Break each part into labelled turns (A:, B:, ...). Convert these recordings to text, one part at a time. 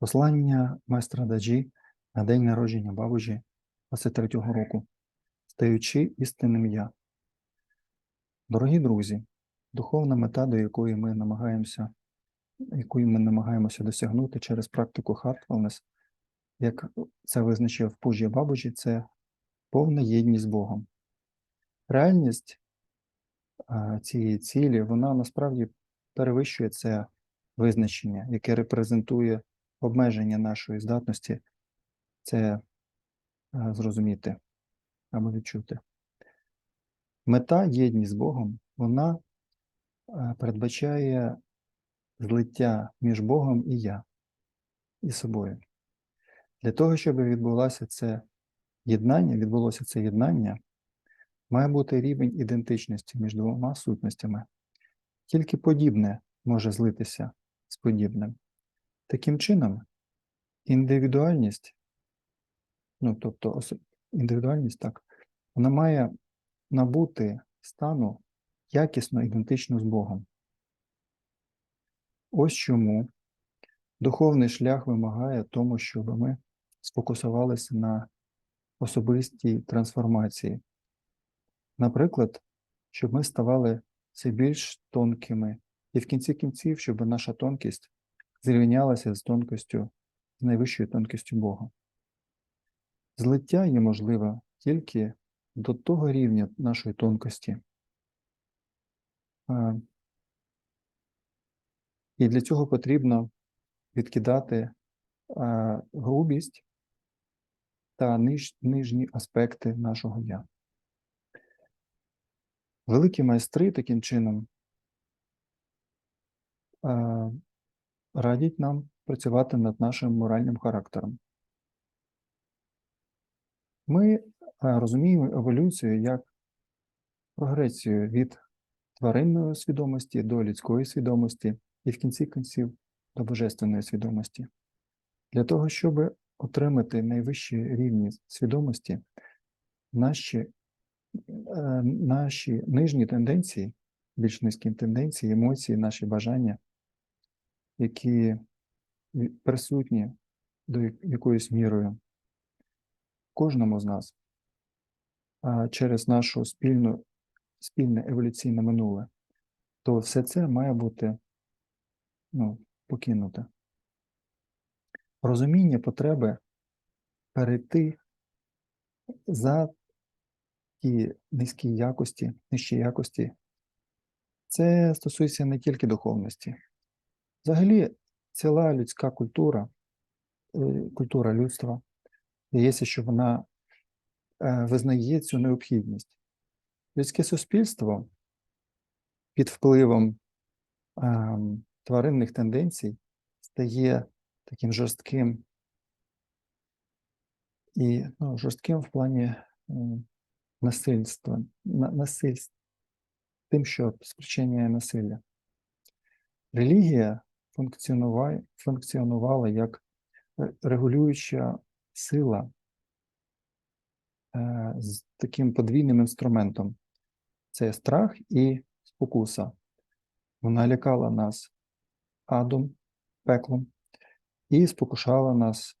A: Послання майстра Даджі на день народження бабужі 23-го року, стаючи істинним я. Дорогі друзі, духовна мета, до якої ми намагаємося, якої ми намагаємося досягнути через практику Heartfulness, як це визначив Пужі Бабуджі, це повна єдність з Богом. Реальність цієї цілі, вона насправді перевищує це визначення, яке репрезентує обмеження нашої здатності це е, зрозуміти або відчути. Мета єдність з Богом, вона е, передбачає злиття між Богом і я, і собою. Для того, щоб відбулося це єднання, відбулося це єднання, має бути рівень ідентичності між двома сутностями. Тільки подібне може злитися з подібним. Таким чином, індивідуальність, ну тобто індивідуальність так, вона має набути стану якісно ідентично з Богом. Ось чому духовний шлях вимагає тому, щоб ми сфокусувалися на особистій трансформації. Наприклад, щоб ми ставали все більш тонкими, і в кінці кінців, щоб наша тонкість зрівнялася з тонкістю, з найвищою тонкістю Бога. Злиття є можливе тільки до того рівня нашої тонкості. Е, І для цього потрібно відкидати е, грубість та ниж, нижні аспекти нашого я. Великі майстри таким чином е, радять нам працювати над нашим моральним характером. Ми е, розуміємо еволюцію як прогресію від тваринної свідомості до людської свідомості і в кінці кінців до божественної свідомості. Для того, щоб отримати найвищі рівні свідомості, наші, е, наші нижні тенденції, більш низькі тенденції, емоції, наші бажання, які присутні до я- якоюсь мірою кожному з нас через нашу спільну, спільне еволюційне минуле, то все це має бути ну, покинуте. Розуміння потреби перейти за ті низькі якості, нижчі якості, це стосується не тільки духовності. Взагалі, ціла людська культура, е, культура людства, здається, що вона е, визнає цю необхідність. Людське суспільство під впливом ем, тваринних тенденцій стає таким жорстким і ну, жорстким в плані м, насильства, насильств, тим, що спричиняє насилля. Релігія функціонувала як е, регулююча сила е, з таким подвійним інструментом. Це страх і спокуса. Вона лякала нас адом, пеклом, і спокушала нас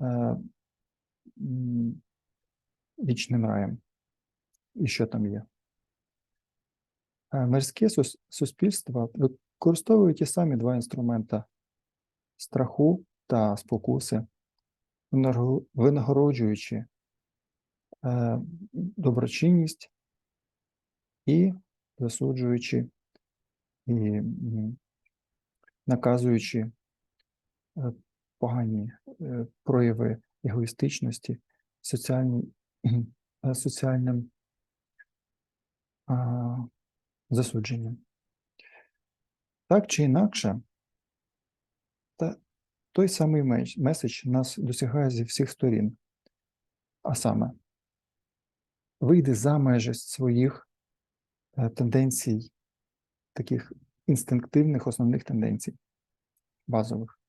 A: е, вічним раєм. І що там є? Мирське суспільство використовують ті самі два інструмента страху та спокуси, винагороджуючи е, доброчинність і засуджуючи і наказуючи е, погані е, прояви егоїстичності, соціальні, е, соціальним засудженням. Так чи інакше, та, той самий меседж нас досягає зі всіх сторін. А саме, вийди за межі своїх е, тенденцій, таких інстинктивних основних тенденцій, базових.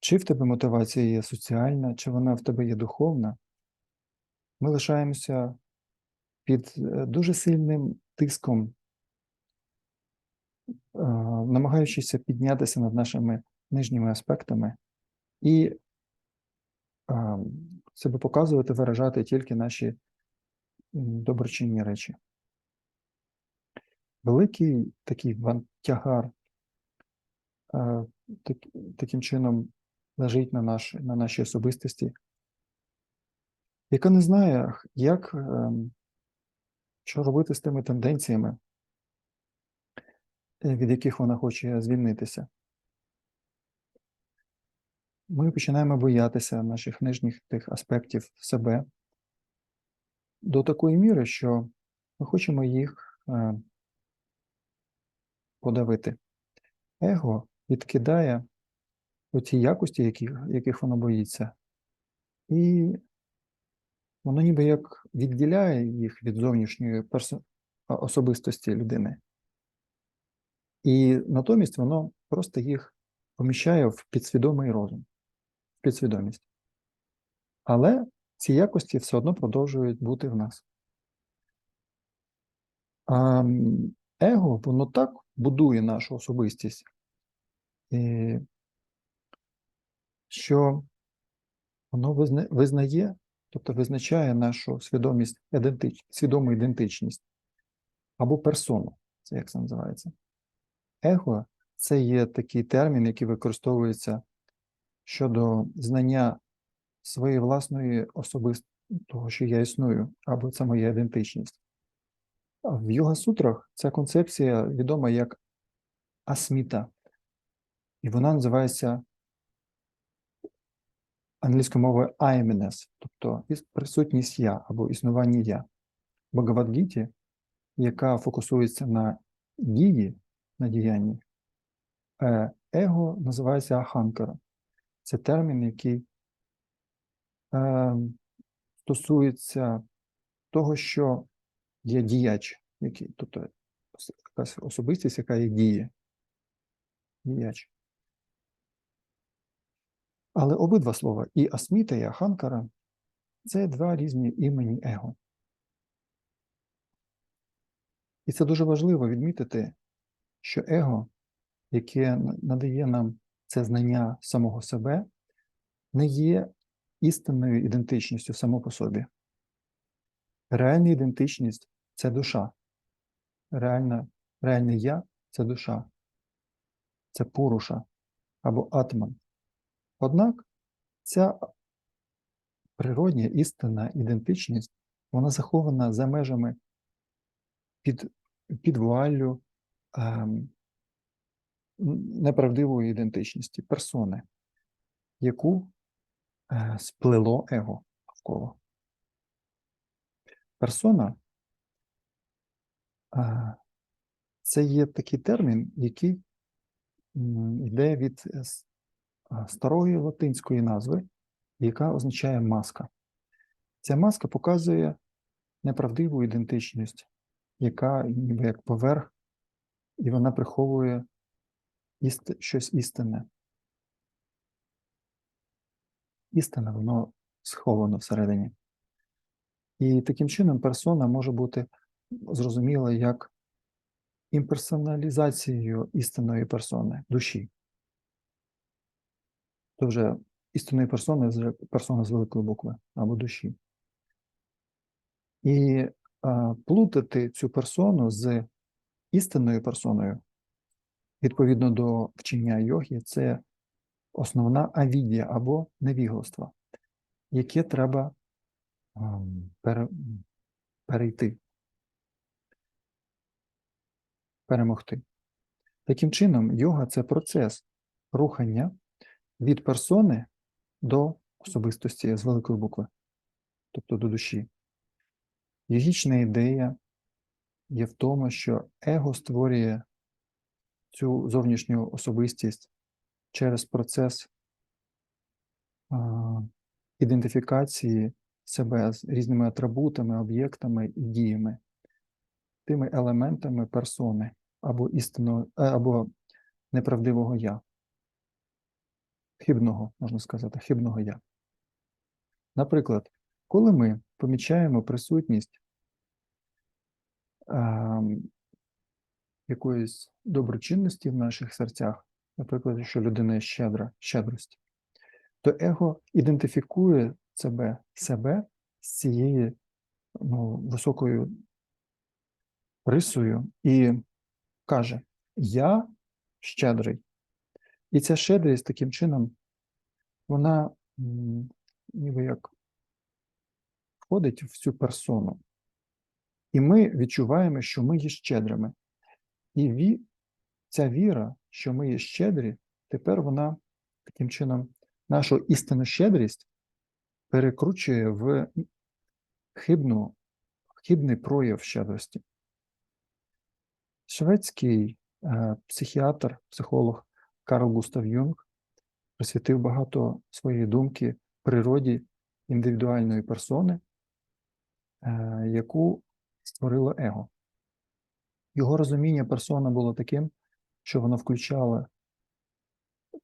A: Чи в тебе мотивація є соціальна, чи вона в тебе є духовна, ми лишаємося під е, дуже сильним тиском, намагаючися піднятися над нашими нижніми аспектами і себе показувати, виражати тільки наші доброчинні речі. Великий такий тягар так, таким чином лежить на, наш, на нашій особистості, яка не знає, як, ем, що робити з тими тенденціями, е, від яких вона хоче звільнитися. Ми починаємо боятися наших нижніх тих аспектів себе до такої міри, що ми хочемо їх е, подавити. Его відкидає оці якості, яких, яких воно боїться, і воно ніби як відділяє їх від зовнішньої а, особистості людини. І натомість воно просто їх поміщає в підсвідомий розум, в підсвідомість. Але ці якості все одно продовжують бути в нас. А его, воно так будує нашу особистість, що воно визнає, тобто визначає нашу свідомість, ідентич, свідому ідентичність або персону, це як це називається. Его це є такий термін, який використовується щодо знання своєї власної особистості, того, що я існую, або це моя ідентичність. В йога-сутрах ця концепція відома як асміта, і вона називається англійською мовою айменес, тобто присутність я або існування я. В Багавадгіті, яка фокусується на дії, на діянні, е, его називається аханкара. Це термін, який е, стосується того, що є діяч, який, тобто якась особистість, яка є діє. Діяч. Але обидва слова, і Асміта, і Аханкара це два різні імені его. І це дуже важливо відмітити, що его, яке надає нам це знання самого себе, не є істинною ідентичністю само по собі. Реальна ідентичність це душа. Реальна, реальне я це душа, це пуруша або атман. Однак ця природня істинна ідентичність, вона захована за межами під, під вуаллю неправдивої ідентичності, персони, яку е, сплело его навколо. Персона е, це є такий термін, який йде від е, старої латинської назви, яка означає маска. Ця маска показує неправдиву ідентичність, яка ніби як поверх, і вона приховує іст... щось істинне. Істина, воно сховано всередині. І таким чином персона може бути зрозуміла як імперсоналізацією істинної персони, душі. То вже істинної персони з персона з великої букви або душі. І а, плутати цю персону з істинною персоною, відповідно до вчення йоги, це основна авідія або невігластво, яке треба перейти, перемогти. Таким чином, йога це процес рухання від персони до особистості з великої букви, тобто до душі. Йогічна ідея є в тому, що его створює цю зовнішню особистість через процес ідентифікації себе з різними атрибутами, об'єктами і діями, тими елементами персони або істинного, е, або неправдивого я, хибного, можна сказати, хибного я. Наприклад, коли ми помічаємо присутність якоїсь доброчинності в наших серцях, наприклад, що людина щедра, щедрості, то его ідентифікує себе, себе з цією ну, високою рисою і каже: Я щедрий. І ця щедрість таким чином, вона ніби як входить в цю персону. І ми відчуваємо, що ми є щедрими. І ві, ця віра, що ми є щедрі, тепер вона таким чином нашу істинну щедрість перекручує в хибну, хибний прояв щедрості. Шведський е, психіатр, психолог Карл Густав Юнг присвятив багато своєї думки природі індивідуальної персони, е, яку створило его. Його розуміння персона було таким, що воно включало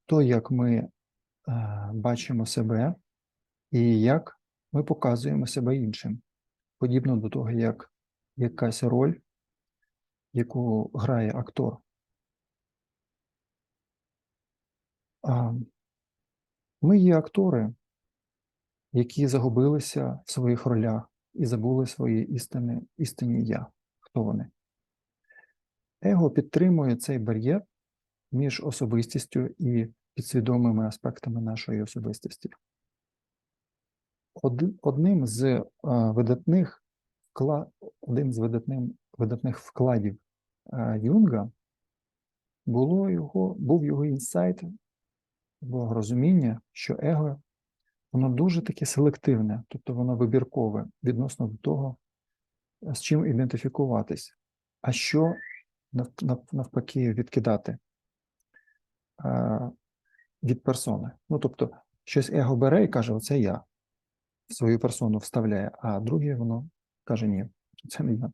A: то, як ми е, бачимо себе, і як ми показуємо себе іншим, подібно до того, як якась роль, яку грає актор. Ми є актори, які загубилися в своїх ролях і забули свої істини, істинні я. Хто вони? Его підтримує цей бар'єр між особистістю і підсвідомими аспектами нашої особистості. Одним з е, видатних один з видатним, видатних вкладів е, Юнга було його, був його інсайт, було розуміння, що его воно дуже таке селективне, тобто воно вибіркове відносно до того, з чим ідентифікуватись, а що нав- нав- навпаки відкидати е, від персони. Ну, тобто, щось его бере і каже, оце я в свою персону вставляє, а друге воно каже, ні, це не я.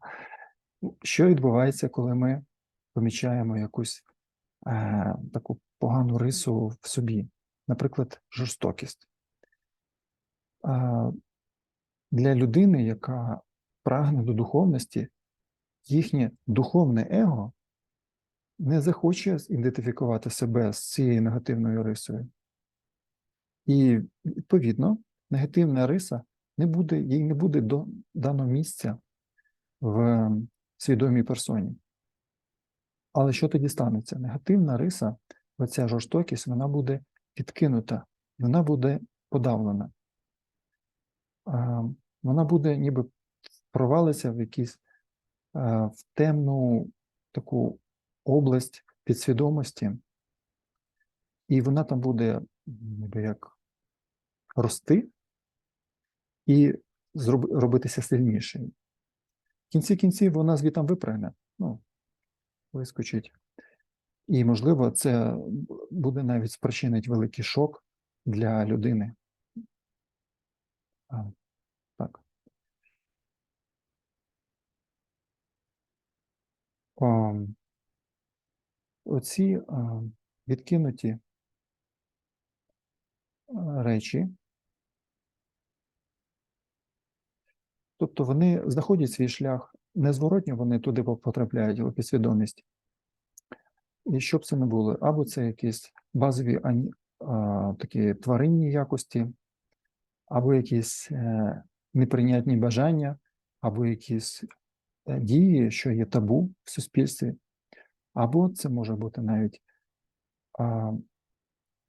A: Що відбувається, коли ми помічаємо якусь е, таку погану рису в собі, наприклад, жорстокість? Для людини, яка прагне до духовності, їхнє духовне его не захоче ідентифікувати себе з цією негативною рисою. І, відповідно, негативна риса не буде, їй не буде до, дано місця в свідомій персоні. Але що тоді станеться? Негативна риса, оця жорстокість, вона буде відкинута, вона буде подавлена. А, Вона буде ніби провалиться в якісь в темну таку область підсвідомості, і вона там буде ніби як рости і робитися сильнішою. В кінці кінців вона звітам випрягне, ну, вискочить. І, можливо, це буде навіть спричинить великий шок для людини. Так. Оці відкинуті речі, тобто вони знаходять свій шлях незворотньо, вони туди потрапляють у підсвідомість. І що б це не було, або це якісь базові а, такі тваринні якості, або якісь е, неприйнятні бажання, або якісь е, дії, що є табу в суспільстві, або це може бути навіть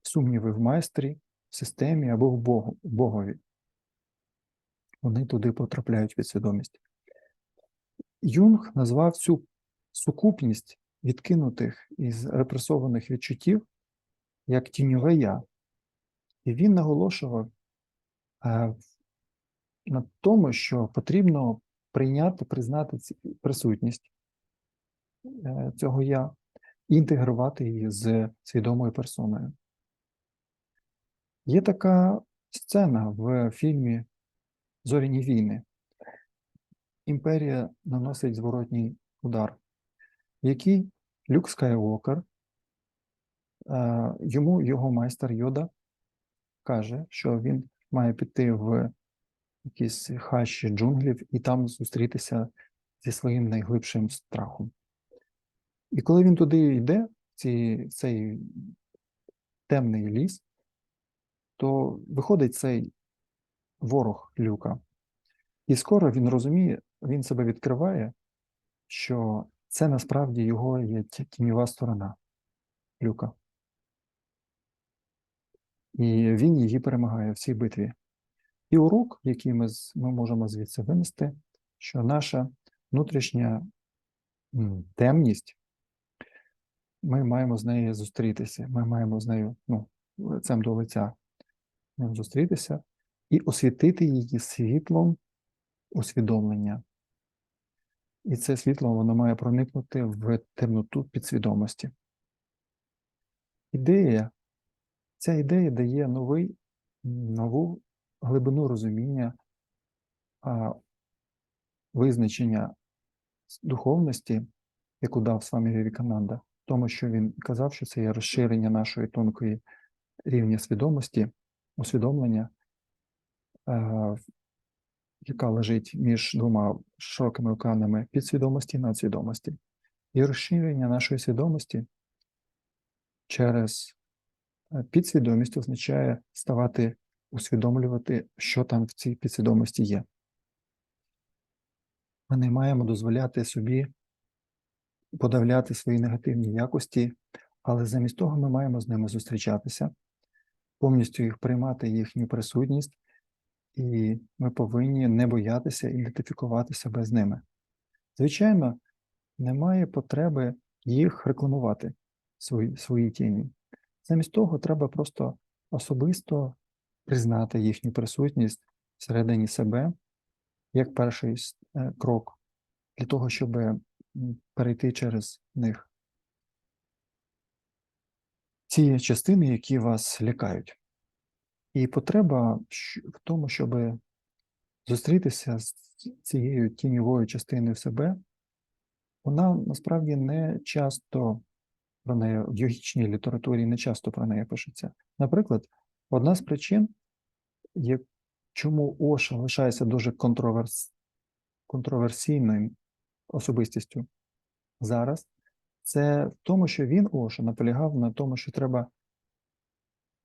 A: сумніви в майстрі, в системі або в Богові. Вони туди потрапляють від свідомість. Юнг назвав цю сукупність відкинутих із репресованих відчуттів як тіньове я. І він наголошував на тому, що потрібно прийняти, признати присутність е, цього я інтегрувати її з свідомою персоною. Є така сцена в фільмі Зоряні війни. Імперія наносить зворотній удар, в який Люк Скайуокер, е, йому його майстер Йода каже, що він має піти в якісь хащі джунглів і там зустрітися зі своїм найглибшим страхом. І коли він туди йде, ці, цей темний ліс, то виходить цей ворог люка. І скоро він розуміє, він себе відкриває, що це насправді його є ті- тіньова сторона люка. І він її перемагає в цій битві. І урок, який ми, ми можемо звідси винести, що наша внутрішня темність, ми маємо з нею зустрітися, ми маємо з нею ну, лицем до лиця зустрітися і освітити її світлом усвідомлення. І це світло воно має проникнути в темноту підсвідомості. Ідея, ця ідея дає новий, нову глибину розуміння а, визначення духовності, яку дав Свамі Вівікананда, тому що він казав, що це є розширення нашої тонкої рівня свідомості, усвідомлення, е, яка лежить між двома широкими океанами підсвідомості і надсвідомості. І розширення нашої свідомості через підсвідомість означає ставати усвідомлювати, що там в цій підсвідомості є. Ми не маємо дозволяти собі подавляти свої негативні якості, але замість того ми маємо з ними зустрічатися, повністю їх приймати їхню присутність, і ми повинні не боятися ідентифікувати себе з ними. Звичайно, немає потреби їх рекламувати, свої, свої тіні. Замість того, треба просто особисто признати їхню присутність всередині себе як перший е, крок для того, щоб перейти через них. Ці частини, які вас лякають. І потреба в тому, щоб зустрітися з цією тіньовою частиною себе, вона насправді не часто про неї в йогічній літературі не часто про неї пишеться. Наприклад, одна з причин, чому Оша лишається дуже контроверс, контроверсійною особистістю зараз, це в тому, що він Оша наполягав на тому, що треба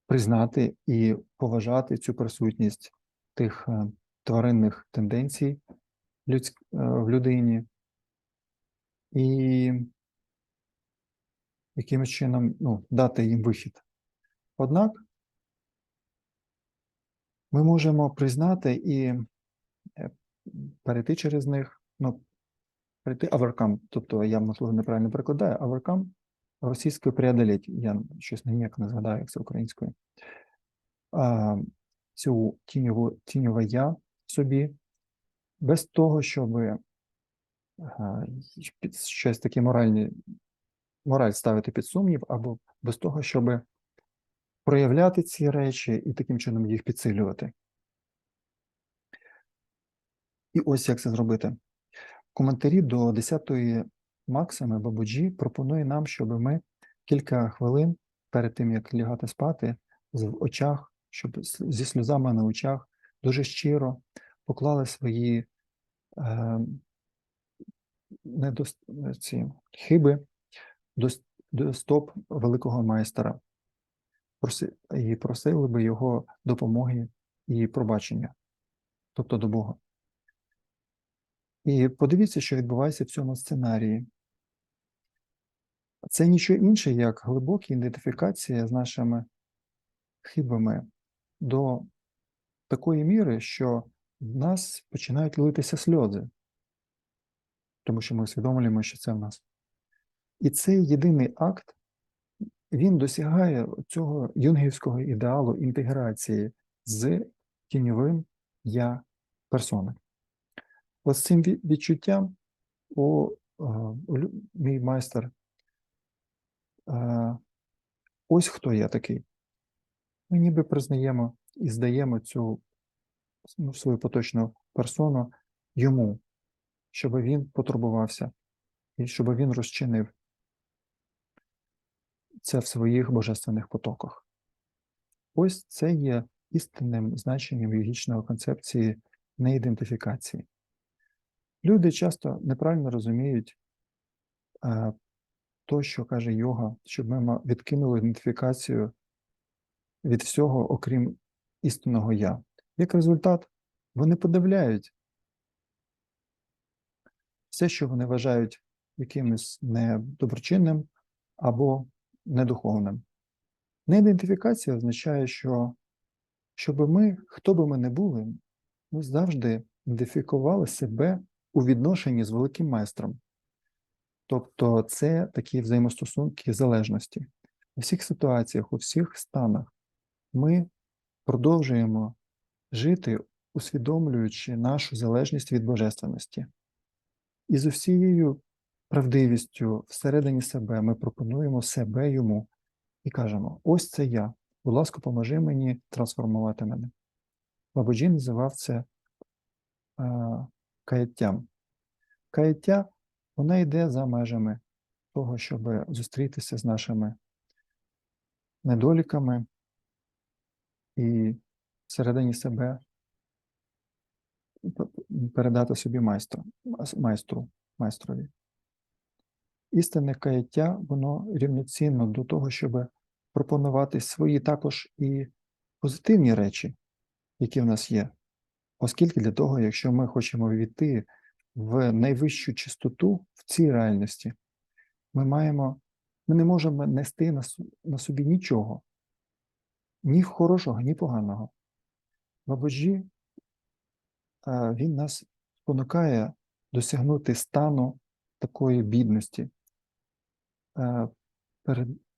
A: признати і поважати цю присутність тих е, тваринних тенденцій людськ, е, в людині, і якимось чином ну, дати їм вихід. Однак ми можемо признати і е, перейти через них, ну, перейти overcome, тобто я, можливо, неправильно перекладаю, overcome російською преодолеть, я щось ніяк не згадаю, як це українською. А, цю тіньову, тіньове я собі, без того, щоб а, щось таке моральне, мораль ставити під сумнів, або без того, щоб проявляти ці речі і таким чином їх підсилювати. І ось як це зробити. Коментарі до 10-ї Максими Бабуджі пропонує нам, щоб ми кілька хвилин перед тим, як лягати спати, в очах, щоб зі сльозами на очах дуже щиро поклали свої е, недос... ці хиби до, стоп великого майстера і просили би його допомоги і пробачення, тобто до Бога. І подивіться, що відбувається в цьому сценарії. Це нічого інше, як глибока ідентифікація з нашими хибами до такої міри, що в нас починають литися сльози, тому що ми усвідомлюємо, що це в нас. І цей єдиний акт, він досягає цього юнгівського ідеалу інтеграції з тіньовим я персони. Ось з цим відчуттям у, е, у мій майстер. е, Ось хто я такий. Ми ніби признаємо і здаємо цю ну, свою поточну персону йому, щоб він потурбувався і щоб він розчинив це в своїх божественних потоках. Ось це є істинним значенням йогічної концепції неідентифікації. Люди часто неправильно розуміють е, то, що каже йога, щоб ми відкинули ідентифікацію від всього, окрім істинного я. Як результат, вони подавляють все, що вони вважають якимось недоброчинним або недуховним. Неідентифікація означає, що щоб ми, хто би ми не були, ми завжди ідентифікували себе у відношенні з великим майстром. Тобто це такі взаємостосунки залежності. У всіх ситуаціях, у всіх станах ми продовжуємо жити, усвідомлюючи нашу залежність від божественності. І з усією правдивістю всередині себе ми пропонуємо себе йому і кажемо: ось це я. Будь ласка, поможи мені трансформувати мене. Бабуджі називав це а, каяттям. Каяття вона йде за межами того, щоб зустрітися з нашими недоліками і всередині себе передати собі майстру, майстру, майстрові. Істинне каяття, воно рівноцінно до того, щоб пропонувати свої також і позитивні речі, які в нас є. Оскільки для того, якщо ми хочемо війти в найвищу чистоту в цій реальності, ми маємо, ми не можемо нести на, собі нічого, ні хорошого, ні поганого. Бабаджі, е, він нас спонукає досягнути стану такої бідності,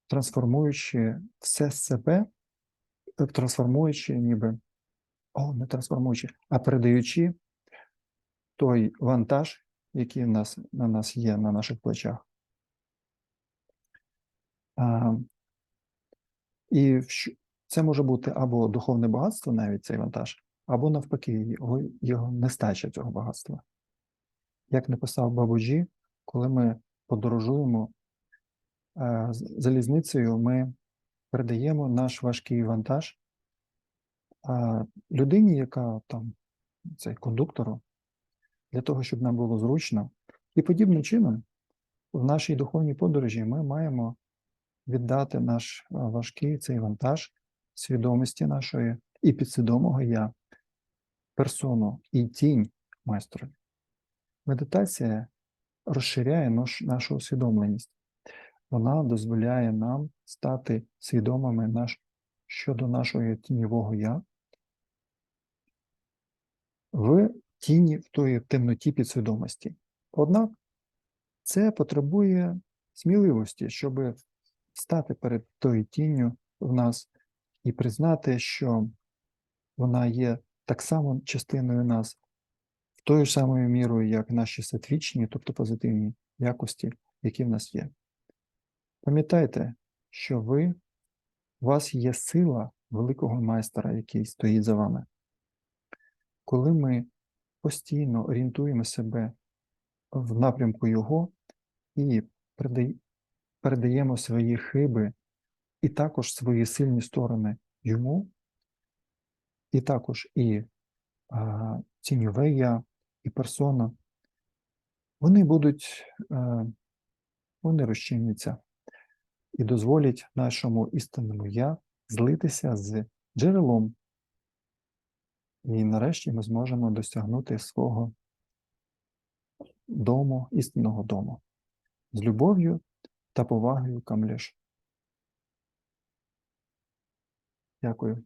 A: трансформуючи все себе, е, трансформуючи ніби, о, не трансформуючи, а передаючи той вантаж, який в нас, на нас є на наших плечах. А, і це може бути або духовне багатство, навіть цей вантаж, або навпаки, його, його нестача цього багатства. Як написав Бабуджі, коли ми подорожуємо е, залізницею, ми передаємо наш важкий вантаж людині, яка там, цей кондуктору, для того, щоб нам було зручно. І подібним чином в нашій духовній подорожі ми маємо віддати наш е, важкий цей вантаж свідомості нашої і підсвідомого я, персону і тінь майстрові. Медитація розширяє наш, нашу усвідомленість. Вона дозволяє нам стати свідомими наш, щодо нашого тіньового я в тіні, в тої темноті підсвідомості. Однак це потребує сміливості, щоб стати перед тою тінню в нас і признати, що вона є так само частиною нас, в тою самою мірою, як наші сатвічні, тобто позитивні якості, які в нас є. Пам'ятайте, що ви, у вас є сила великого майстра, який стоїть за вами. Коли ми постійно орієнтуємо себе в напрямку Його і передаємо свої хиби і також свої сильні сторони йому, і також і а, тіньове і персона, вони будуть, е, вони розчиняться і дозволять нашому істинному я злитися з джерелом. І нарешті ми зможемо досягнути свого дому, істинного дому з любов'ю та повагою Камліш. Дякую.